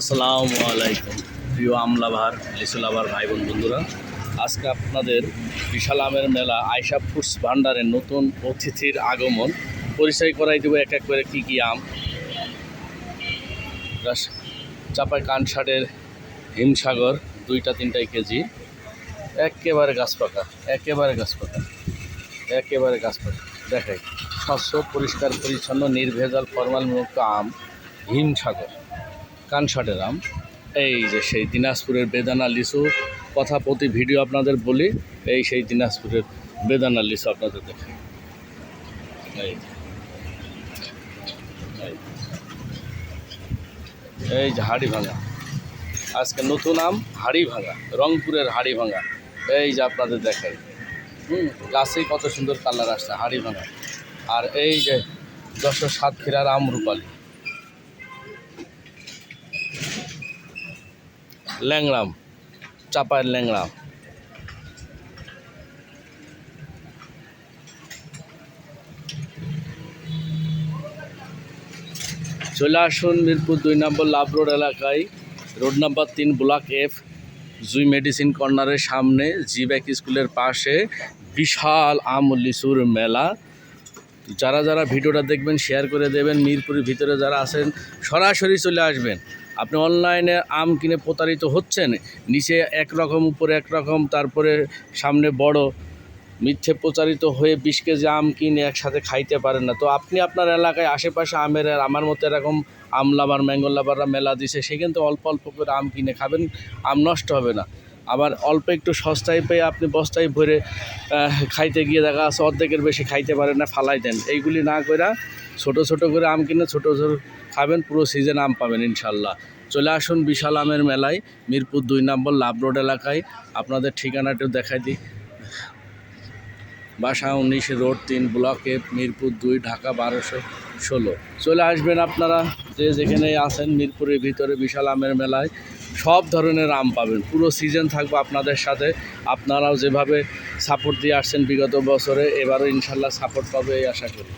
আসসালামু আলাইকুম। প্রিয় আমলাভার, লিসুলাভার ভাই বোন বন্ধুরা, আজকে আপনাদের বিশাল আমের মেলা আয়সা ফুডস ভান্ডারের নতুন অতিথির আগমন। পরিচয় করাই দেবো এক এক করে কী কী আম। চাপাই কানসারের হিমসাগর, দুইটা তিনটাই কেজি। একেবারে গাছ পাকা, একেবারে গাছ পাকা, একেবারে গাছ পাকা। দেখাই, স্বচ্ছ, পরিষ্কার, পরিচ্ছন্ন, নির্ভেজাল ফরমাল মুক্ত আম হিমসাগর। কানসাটের আম। এই যে সেই দিনাজপুরের বেদানা লিচু কথা প্রতি ভিডিও আপনাদের বলি, এই সেই দিনাজপুরের বেদানা লিচু আপনাদের দেখে। এই। এই যে হাড়ি ভাঙা। আজকে নতুন আম, হাড়ি ভাঙা, রংপুরের হাড়ি ভাঙা। এই যে আপনাদের দেখাই। হুম, গাছেই কত সুন্দর কালার আসছে, হাড়ি ভাঙা। আর এই যে দশ সাতক্ষীরার আম রূপালী। ল্যাংড়াম, চাপায়ের ল্যাংড়াম। চলে আসুন মিরপুর দুই নম্বর লাভ রোড এলাকায়। রোড নাম্বার তিন, ব্লক এফ, জুই মেডিসিন কর্নারের সামনে, জিব্যাক স্কুলের পাশে বিশাল আম লিচুর মেলা। যারা যারা ভিডিওটা দেখবেন শেয়ার করে দেবেন। মিরপুরের ভিতরে যারা আছেন, সরাসরি চলে আসবেন। আপনি অনলাইনে আম কিনে প্রতারিত হচ্ছেন, নিচে একরকম, উপরে একরকম, তারপরে সামনে বড়, মিথ্যে প্রচারিত হয়ে বিশ কেজি আম কিনে একসাথে খাইতে পারেন না। তো আপনি আপনার এলাকায় আশেপাশে আমের, আমার মতো এরকম আম লাভার, ম্যাঙ্গো লাভাররা মেলা দিছে সেখান থেকে অল্প অল্প করে আম কিনে খাবেন, আম নষ্ট হবে না। আবার অল্প একটু সস্তায় পেয়ে আপনি বস্তায় ভরে খাইতে গিয়ে দেখা আছে অর্ধেকের বেশি খাইতে পারেন না, ফালাই দেন। এইগুলি না করে ছোট ছোট করে আম কিনে ছোট ছোট খাবেন, পুরো সিজন আম পাবেন ইনশাল্লাহ চলে আসুন বিশাল আমের মেলায়, মিরপুর দুই নম্বর লাভ রোড এলাকায়। আপনাদের ঠিকানাটিও দেখাই দিই। বাসা উনিশ রোড তিন ব্লকে, মিরপুর দুই, ঢাকা বারোশো ষোলো। চলে আসবেন আপনারা, যে যেখানে আছেন মিরপুরের ভিতরে বিশাল আমের মেলায়। সব ধরনের আম পাবেন। পুরো সিজন থাকবে আপনাদের সাথে। আপনারাও যেভাবে সাপোর্ট দিয়ে আসছেন বিগত বছরে, এবারও ইনশাল্লাহ সাপোর্ট পাবে এই আশা করি।